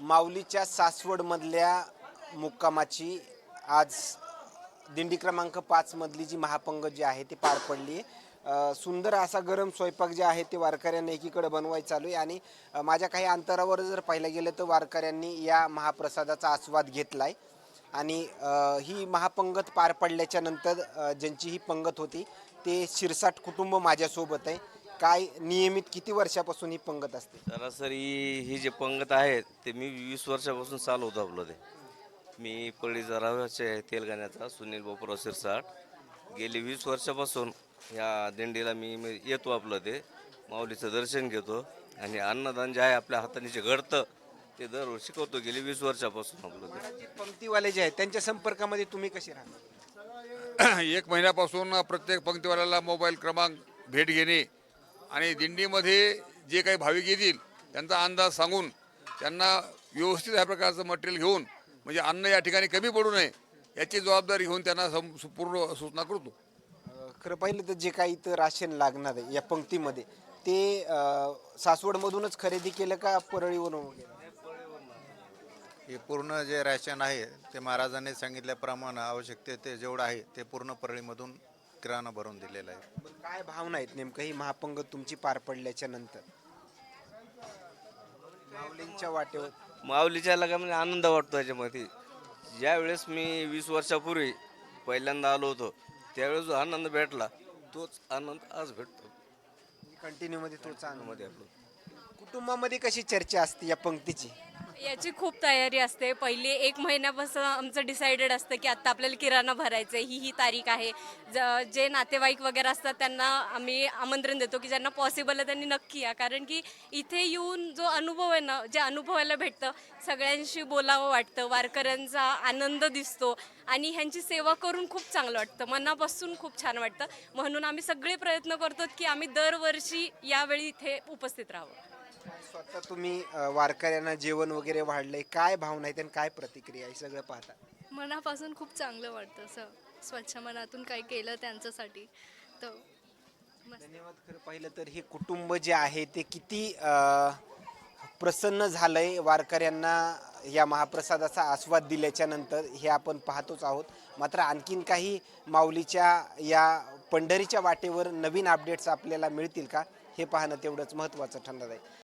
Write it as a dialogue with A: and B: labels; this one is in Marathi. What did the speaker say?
A: माऊलीच्या सासवडमधल्या मुक्कामाची आज दिंडी क्रमांक पाचमधली जी महापंग जी आहे ती पार पडली. सुंदर असा गरम स्वयंपाक जे आहे ते वारकऱ्यांनी एकीकडे बनवायचं चालू आहे. आणि माझ्या काही अंतरावर जर पाहिलं गेलं तर वारकऱ्यांनी या महाप्रसादाचा आस्वाद घेतला आहे आणि ही महापंगत पार पडल्याच्या नंतर ज्यांची ही पंगत होती ते शिरसाट कुटुंब माझ्यासोबत आहे. काय नियमित किती वर्षापासून ही पंगत असते?
B: सरासरी ही जे पंगत आहे ते मी वीस वर्षापासून चालवतो आपलं ते. मी पळी जराचे तेलगाण्याचा सुनील बापूराव शिरसाट. गेली वीस वर्षापासून ह्या दिंडीला मी मी येतो आपलं ते. माऊलीचं दर्शन घेतो. आणि अन्नदान जे आहे आपल्या हाताने जे घडतं ते दरवर्षी शिकवतो. गेली वीस वर्षापासून आपलं ते.
A: जे पंक्तीवाले जे आहेत त्यांच्या संपर्कामध्ये तुम्ही कसे राहता?
C: एक महिन्यापासून प्रत्येक पंक्तीवाल्याला मोबाईल क्रमांक भेट घेणे आणि दिंडीमध्ये जे काही भाविक येतील त्यांचा अंदाज सांगून त्यांना व्यवस्थित ह्या प्रकारचं मटेरियल घेऊन म्हणजे अन्न या ठिकाणी कमी पडू नये याची जबाबदारी घेऊन त्यांना पूर्ण सूचना करतो.
A: खरं पाहिलं तर जे काही इथं राशन लागणार आहे या पंक्तीमध्ये ते सासवडमधूनच खरेदी केलं का परळीवरून
D: हे पूर्ण जे रॅशन आहे ते महाराजांनी सांगितल्याप्रमाणे आवश्यकते ते जेवढं आहे ते पूर्ण परळीमधून किराणा भरून दिलेलं आहे.
A: काय भावना आहेत नेमकं? ही महापंगत तुमची पार पडल्याच्या नंतर. माऊलींच्या वाटेवर.
B: माऊलीच्या लगामध्ये आनंद वाटतो याच्यामध्ये. ज्यावेळेस मी वीस वर्षापूर्वी पहिल्यांदा आलो होतो त्यावेळेस जो आनंद भेटला तोच आनंद आज भेटतो.
A: कंटिन्यू मध्ये तोच आनंद.
B: मध्ये आपलं.
A: कुटुंबामध्ये कशी चर्चा असते या पंक्तीची?
E: याची खूप तयारी असते. पहिली एक महिन्यापासून आमचं डिसाइडेड असतं की आत्ता आपल्याला किराणा भरायचं आहे. ही ही तारीख आहे. ज जे नातेवाईक वगैरे असतात त्यांना आम्ही आमंत्रण देतो की ज्यांना पॉसिबल आहे त्यांनी नक्की या. कारण की इथे येऊन जो अनुभव आहे ना जे अनुभवायला भेटतं सगळ्यांशी बोलावं वाटतं वारकऱ्यांचा आनंद दिसतो आणि ह्यांची सेवा करून खूप चांगलं वाटतं. मनापासून खूप छान वाटतं. म्हणून आम्ही सगळे प्रयत्न करतो की आम्ही दरवर्षी यावेळी इथे उपस्थित राहावं.
A: स्वतः तुम्ही वारकऱ्यांना जेवण वगैरे वाढलंय काय भावना आहेत आणि काय प्रतिक्रिया आहे सगळं पाहता.
F: मनापासून खूप चांगलं वाटतं असं. स्वच्छ मनातून काही केलं त्यांच्यासाठी तर
A: धन्यवाद खरं पाहिलं तर. हे कुटुंब जे आहे ते किती अ, प्रसन्न झालंय. वारकऱ्यांना या महाप्रसादाचा आस्वाद दिल्याच्या नंतर हे आपण पाहतोच आहोत. मात्र आणखीन काही माऊलीच्या या पंढरीच्या वाटेवर नवीन अपडेट्स आपल्याला मिळतील का हे पाहणं तेवढंच महत्त्वाचं ठरणार आहे.